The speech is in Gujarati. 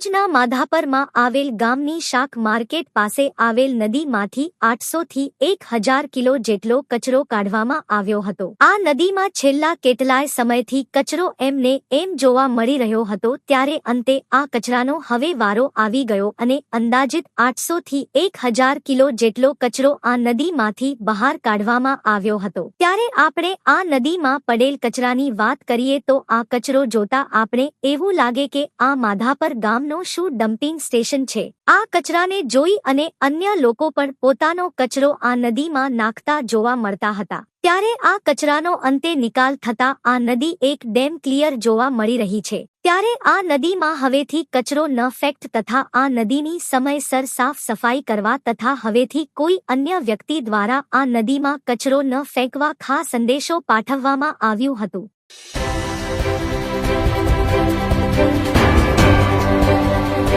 ભુજના માધાપરમાં આવેલ ગામની શાક માર્કેટ પાસે આવેલ નદીમાંથી આઠસોથી એક હજાર કિલો જેટલો કચરો કાઢવામાં આવ્યો હતો. આ નદીમાં છેલ્લા કેટલાય સમયથી કચરો એમને એમ જોવા મળી રહ્યો હતો ત્યારે અંતે આ કચરાનો હવે વારો આવી ગયો અને અંદાજિત આઠસોથી એક હજાર કિલો જેટલો કચરો આ નદીમાંથી બહાર કાઢવામાં આવ્યો હતો. ત્યારે આપણે આ નદીમાં પડેલ કચરાની વાત કરીએ તો આ કચરો જોતા આપણે એવું લાગે કે આ માધાપર ગામનો શું ડમ્પિંગ સ્ટેશન છે? આ કચરાને જોઈ અને અન્ય લોકો પણ પોતાનો કચરો આ નદીમાં નાખતા જોવા મળતા હતા. ત્યારે આ કચરાનો અંતે નિકાલ થતા આ નદી એક ડેમ ક્લિયર જોવા મળી રહી છે. ત્યારે આ નદીમાં હવેથી કચરો ન ફેક્ટ તથા આ નદીની સમયસર સાફ સફાઈ કરવા તથા હવેથી કોઈ અન્ય વ્યક્તિ દ્વારા આ નદીમાં કચરો ન ફેંકવા ખાસ સંદેશો પાઠવવામાં આવ્યું હતું.